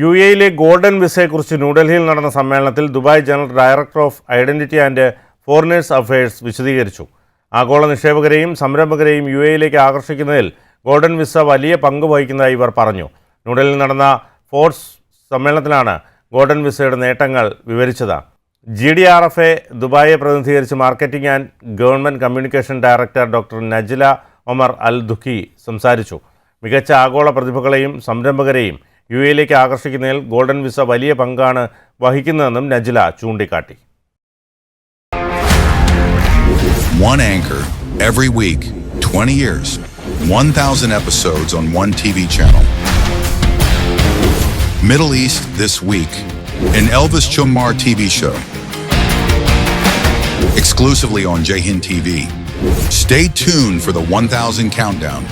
U എയിലെ golden വിസയെക്കുറിച്ച് ന്യൂഡൽഹിയിൽ നടന്ന സമ്മേളനത്തിൽ Dubai general director of identity and foreigners affairs വിശദീകരിച്ചു. ആഗോള നിക്ഷേപകരെയും സംരംഭകരെയും യു എയിലേക്ക് ആകർഷിക്കുന്നതിൽ ഗോൾഡൻ വിസ വലിയ പങ്ക് വഹിക്കുന്നതായി ഇവർ പറഞ്ഞു. ന്യൂഡൽഹിയിൽ നടന്ന ഫോർസ് സമ്മേളനത്തിലാണ് ഗോൾഡൻ വിസയുടെ നേട്ടങ്ങൾ വിവരിച്ചത്. G D R F A ദുബായെ പ്രതിനിധീകരിച്ച് marketing and government communication director doctor Najla Omar Al Dukhi സംസാരിച്ചു. മികച്ച ആഗോള പ്രതിഭകളെയും സംരംഭകരെയും യു എയിലേക്ക് ആകർഷിക്കുന്നതിൽ ഗോൾഡൻ വിസ വലിയ പങ്കാണ് വഹിക്കുന്നതെന്നും നജില ചൂണ്ടിക്കാട്ടി One anchor every week, 20 years, 1,000 episodes on one TV channel. Middle East this week, an Elvis Chumar TV show. Exclusively on Jahin TV. Stay tuned for the 1,000 countdown